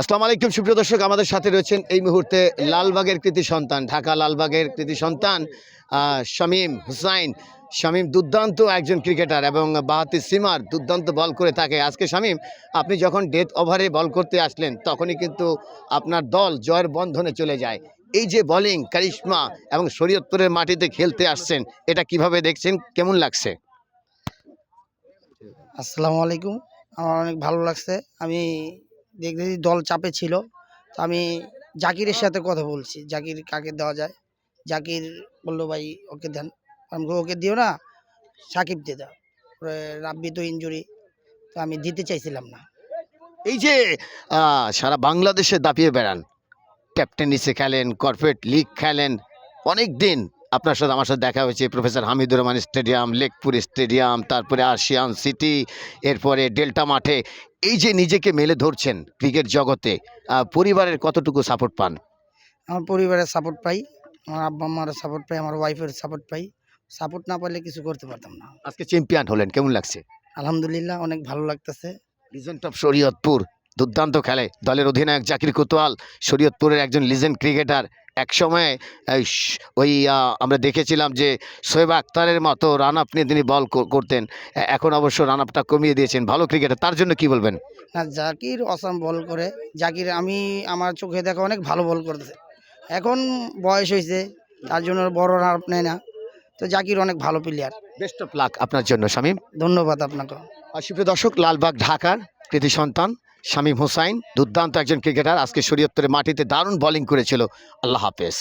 আসসালামু আলাইকুম, সুপ্রিয় দর্শক, আমাদের সাথে রয়েছেন এই মুহূর্তে লালবাগের কৃতি সন্তান, ঢাকা লালবাগের কৃতি সন্তান শামীম হুসাইন। শামীম দুর্দান্ত একজন ক্রিকেটার এবং বাহাতি সিমার দুর্দান্ত বল করে থাকে। আজকে শামীম, আপনি যখন ডেথ ওভারে বল করতে আসলেন, তখনই কিন্তু আপনার দল জয়ের বন্ধনে চলে যায়। এই যে বোলিং কারিশমা এবং শরীয়তপুরের মাটিতে খেলতে আসছেন, এটা কীভাবে দেখছেন? কেমন লাগছে? আসসালামু আলাইকুম। আমার অনেক ভালো লাগছে। আমি দেখতেছি দল চাপে ছিল। তো আমি জাকিরের সাথে কথা বলছি, জাকির কাকে দেওয়া যায়? জাকির বলল, ভাই, ওকে দেন। আমি ওকে দিও না, সাকিব দিয়ে দাও। রাব্বি তো ইঞ্জুরি তো আমি দিতে চাইছিলাম না। এই যে সারা বাংলাদেশে দাপিয়ে বেড়ান। ক্যাপ্টেন নিচে খেলেন কর্পোরেট লিগ খেলেন, অনেক দিন আপনার সাথে আমার সাথে দেখা হয়েছে professor Hamidur Rahman stadium Lakpur stadium তারপরে আশিয়ান সিটি এরপরে ডেল্টা মাঠে। এই যে নিজেকে মেলে ধরছেন ক্রিকেট জগতে পরিবারের কতটুকু সাপোর্ট পান? আমার পরিবারের সাপোর্ট পাই আমার আব্বা আম্মার সাপোর্ট পাই আমার ওয়াইফের সাপোর্ট পাই। সাপোর্ট না পাইলে কিছু করতে পারতাম না। আজকে চ্যাম্পিয়ন হলেন কেমন লাগছে? আলহামদুলিল্লাহ অনেক ভালো লাগতেছে। লিজেন্ড অফ শরীয়তপুর দুর্দান্ত খেলে। দলের অধিনায়ক জাকির কোতোয়াল শরীয়তপুরের একজন লিজেন্ড ক্রিকেটার এক সময় ওই আমরা দেখেছিলাম যে শোয়েব আক্তারের মতো রান আপ নিয়ে তিনি বল কর- করতেন। এখন অবশ্য রান আপটা কমিয়ে দিয়েছেন। ভালো ক্রিকেটার তার জন্য কি বলবেন? না জাকির অসাম বল করে। জাকির আমি আমার চোখে দেখা অনেক ভালো বল করতেছে। এখন বয়স হয়েছে তার জন্য বড় রান আপ নেয় না। তো জাকির অনেক ভালো প্লেয়ার বেস্ট অফ লাক আপনার জন্য শামীম। ধন্যবাদ আপনাকে। আর সুপ্রিয় দর্শক লালবাগ ঢাকার কৃতি সন্তান। শামীম হোসাইন দুর্দান্ত একজন ক্রিকেটার। আজকে শরীয়তপুরের মাটিতে দারুণ বোলিং করেছিল। আল্লাহ হাফেজ।